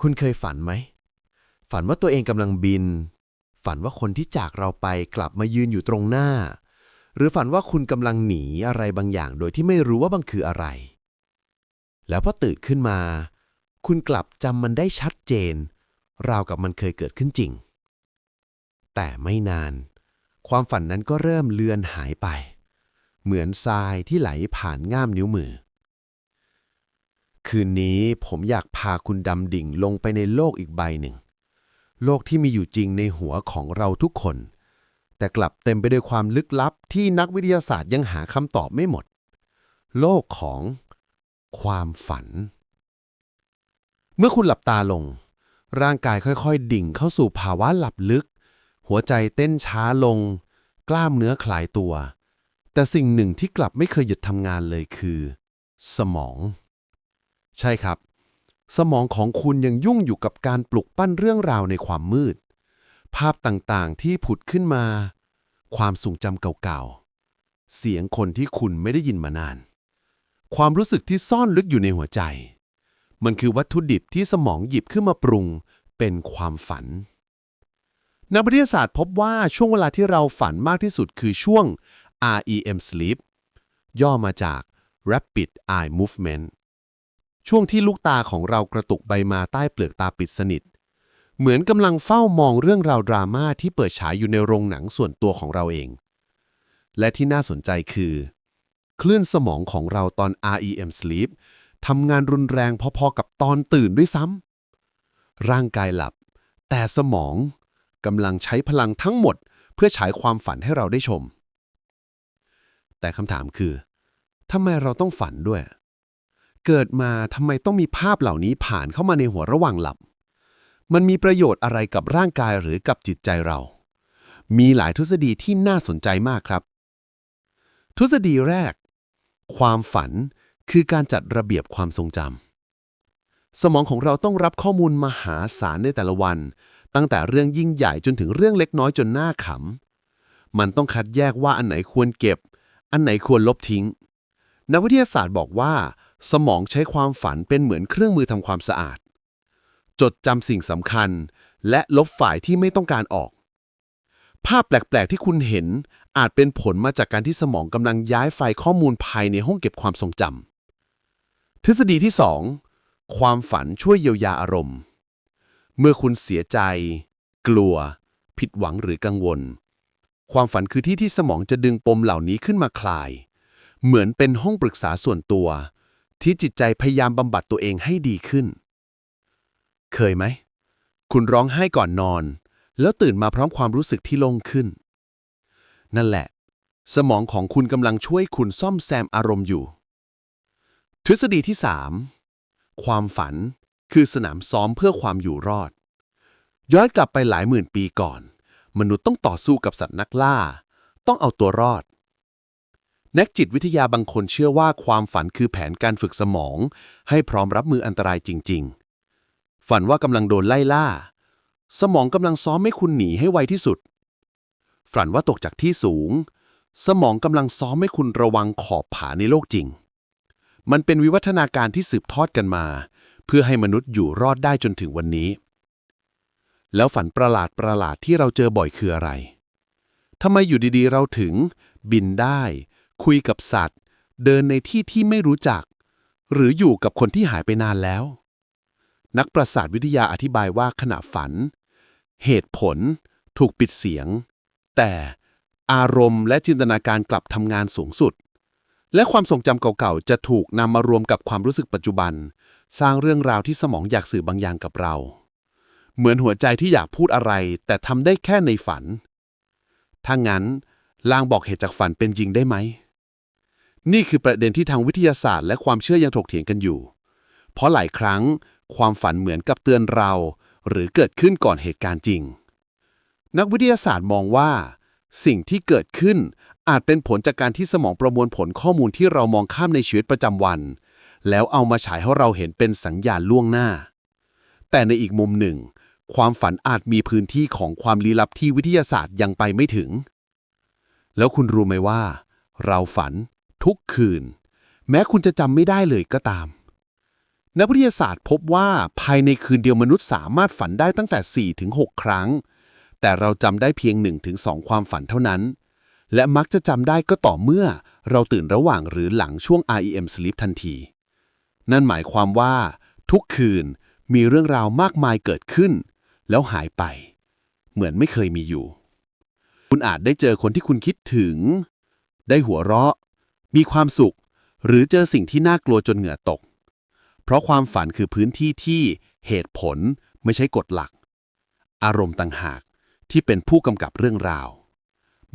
คุณเคยฝันไหม ฝันว่าตัวเองกำลังบิน ฝันว่าคนที่จากเราไปกลับมายืนอยู่ตรงหน้า หรือฝันว่าคุณกำลังหนีอะไรบางอย่างโดยที่ไม่รู้ว่ามันคืออะไร แล้วพอตื่นขึ้นมา คุณกลับจำมันได้ชัดเจน ราวกับมันเคยเกิดขึ้นจริง แต่ไม่นาน ความฝันนั้นก็เริ่มเลือนหายไป เหมือนทรายที่ไหลผ่านง่ามนิ้วมือ คืนนี้ผมอยากพาคุณดำดิ่งลงไปในโลกอีกใบหนึ่ง โลกที่มีอยู่จริงในหัวของเราทุกคน แต่กลับเต็มไปด้วยความลึกลับที่นักวิทยาศาสตร์ยังหาคำตอบไม่หมด โลกของความฝัน เมื่อคุณหลับตาลง ร่างกายค่อยๆ ดิ่งเข้าสู่ภาวะหลับลึก หัวใจเต้นช้าลง กล้ามเนื้อคลายตัว แต่สิ่งหนึ่งที่กลับไม่เคยหยุดทำงานเลยคือ สมอง ใช่ครับ สมองของคุณยังยุ่งอยู่กับการปลุกปั้นเรื่องราวในความมืด ภาพต่างๆที่ผุดขึ้นมา ความทรงจำเก่าๆ เสียงคนที่คุณไม่ได้ยินมานาน ความรู้สึกที่ซ่อนลึกอยู่ในหัวใจ มันคือวัตถุดิบที่สมองหยิบขึ้นมาปรุงเป็นความฝันนักวิทยาศาสตร์พบว่าช่วงเวลาที่เราฝันมากที่สุดคือช่วง REM sleep ย่อมาจาก Rapid Eye Movement ช่วงที่ลูกตาของเรากระตุกใบมาใต้เปลือกตาปิดสนิท เหมือนกำลังเฝ้ามองเรื่องราวดราม่าที่เปิดฉายอยู่ในโรงหนังส่วนตัวของเราเอง และที่น่าสนใจคือ คลื่นสมองของเราตอน REM sleep ทำงานรุนแรงพอๆกับตอนตื่นด้วยซ้ำร่างกายหลับ แต่สมองกำลังใช้พลังทั้งหมด เพื่อฉายความฝันให้เราได้ชม แต่คำถามคือทำไมเราต้องฝันด้วย เกิดมาทำไมต้องมีภาพเหล่านี้ผ่านเข้ามาในหัวระหว่างหลับ มันมีประโยชน์อะไรกับร่างกายหรือกับจิตใจเรา มีหลายทฤษฎีที่น่าสนใจมากครับ ทฤษฎีแรก ความฝันคือการจัดระเบียบความทรงจำสมองของเราต้องรับข้อมูลมหาศาลในแต่ละวัน ตั้งแต่เรื่องยิ่งใหญ่จนถึงเรื่องเล็กน้อยจนน่าขำมันต้องคัดแยกว่าอันไหนควรเก็บ อันไหนควรลบทิ้ง นักวิทยาศาสตร์บอกว่า สมองใช้ความฝันเป็นเหมือนเครื่องมือทำความสะอาด จดจำสิ่งสำคัญ และลบฝ่ายที่ไม่ต้องการออก ภาพแปลก ๆ ที่คุณเห็นอาจเป็นผลมาจากการที่สมองกำลังย้ายไฟล์ข้อมูลภายในห้องเก็บความทรงจำทฤษฎีที่ 2 ความฝันช่วยเยียวยาอารมณ์ เมื่อคุณเสียใจ กลัว ผิดหวังหรือกังวล ความฝันคือที่ที่สมองจะดึงปมเหล่านี้ขึ้นมาคลาย เหมือนเป็นห้องปรึกษาส่วนตัว ที่จิตใจพยายามบำบัดตัวเองให้ดีขึ้น เคยไหม คุณร้องไห้ก่อนนอน แล้วตื่นมาพร้อมความรู้สึกที่โล่งขึ้น นั่นแหละ สมองของคุณกำลังช่วยคุณซ่อมแซมอารมณ์อยู่ ทฤษฎีที่ 3 ความฝันคือสนามซ้อมเพื่อความอยู่รอด ย้อนกลับไปหลายหมื่นปีก่อน มนุษย์ต้องต่อสู้กับสัตว์นักล่า ต้องเอาตัวรอด นักจิตวิทยาบางคนเชื่อว่าความฝันคือแผนการฝึกสมอง ให้พร้อมรับมืออันตรายจริง ๆ ฝันว่ากำลังโดนไล่ล่า สมองกำลังซ้อมให้คุณหนีให้ไวที่สุด ฝันว่าตกจากที่สูง สมองกำลังซ้อมให้คุณระวังขอบผาในโลกจริง มันเป็นวิวัฒนาการที่สืบทอดกันมา เพื่อให้มนุษย์อยู่รอดได้จนถึงวันนี้ แล้วฝันประหลาดประหลาดที่เราเจอบ่อยคืออะไรทำไมอยู่ดีๆ เราถึง บินได้ คุยกับสัตว์ เดินในที่ที่ไม่รู้จัก หรืออยู่กับคนที่หายไปนานแล้ว นักประสาทวิทยาอธิบายว่าขณะฝัน เหตุผล ถูกปิดเสียง แต่อารมณ์และจินตนาการกลับทำงานสูงสุด และความทรงจำเก่าๆ จะถูกนำมารวมกับความรู้สึกปัจจุบัน สร้างเรื่องราวที่สมองอยากสื่อบางอย่างกับเรา เหมือนหัวใจที่อยากพูดอะไร แต่ทำได้แค่ในฝัน ถ้างั้นลางบอกเหตุจากฝันเป็นจริงได้ไหม นี่คือประเด็นที่ทางวิทยาศาสตร์และความเชื่อยังถกเถียงกันอยู่ เพราะหลายครั้งความฝันเหมือนกับเตือนเรา หรือเกิดขึ้นก่อนเหตุการณ์จริง นักวิทยาศาสตร์มองว่า สิ่งที่เกิดขึ้นอาจเป็นผลจากการที่สมองประมวลผลข้อมูลที่เรามองข้ามในชีวิตประจำวัน แล้วเอามาฉายให้เราเห็นเป็นสัญญาณล่วงหน้า แต่ในอีกมุมหนึ่ง ความฝันอาจมีพื้นที่ของความลี้ลับที่วิทยาศาสตร์ยังไปไม่ถึง แล้วคุณรู้ไหมว่า เราฝัน ทุกคืน แม้คุณจะจำไม่ได้เลยก็ตาม นักวิทยาศาสตร์พบว่าภายในคืนเดียวมนุษย์สามารถฝันได้ตั้งแต่ 4-6 ครั้ง แต่เราจำได้เพียง 1-2 ความฝันเท่านั้น และมักจะจำได้ก็ต่อเมื่อ เราตื่นระหว่างหรือหลังช่วง REM sleep ทันที นั่นหมายความว่า ทุกคืนมีเรื่องราวมากมายเกิดขึ้น แล้วหายไป เหมือนไม่เคยมีอยู่ คุณอาจได้เจอคนที่คุณคิดถึง ได้หัวเราะ มีความสุข หรือเจอสิ่งที่น่ากลัวจนเหงื่อตก เพราะความฝันคือพื้นที่ที่เหตุผลไม่ใช่กฎหลัก อารมณ์ต่างหากที่เป็นผู้กำกับเรื่องราว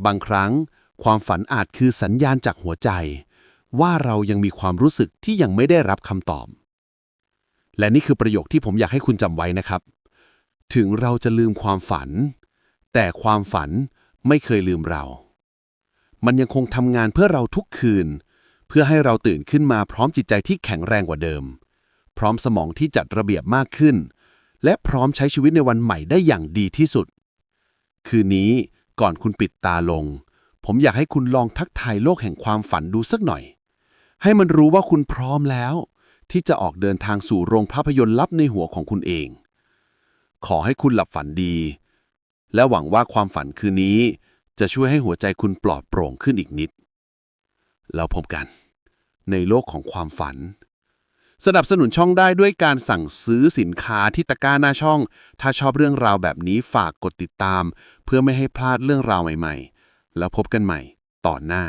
บางครั้งความฝันอาจคือสัญญาณจากหัวใจ ว่าเรายังมีความรู้สึกที่ยังไม่ได้รับคำตอบ และนี่คือประโยคที่ผมอยากให้คุณจำไว้นะครับ ถึงเราจะลืมความฝัน แต่ความฝันไม่เคยลืมเรา มันยังคงทำงานเพื่อเราทุกคืน เพื่อให้เราตื่นขึ้นมาพร้อมจิตใจที่แข็งแรงกว่าเดิม พร้อมสมองที่จัดระเบียบมากขึ้น และพร้อมใช้ชีวิตในวันใหม่ได้อย่างดีที่สุด คืนนี้ก่อนคุณปิดตาลง ผมอยากให้คุณลองทักทายโลกแห่งความฝันดูสักหน่อย ให้มันรู้ว่าคุณพร้อมแล้ว ที่จะออกเดินทางสู่โรงภาพยนตร์ลับในหัวของคุณเอง ขอให้คุณหลับฝันดี และหวังว่าความฝันคืนนี้ จะช่วยให้หัวใจคุณปลอดโปร่งขึ้นอีกนิด เราพบกัน ในโลกของความฝัน สนับสนุนช่องได้ด้วยการสั่งซื้อสินค้าที่ตะกร้าหน้าช่อง ถ้าชอบเรื่องราวแบบนี้ฝากกดติดตาม เพื่อไม่ให้พลาดเรื่องราวใหม่ ๆ แล้วพบกันใหม่ตอนหน้า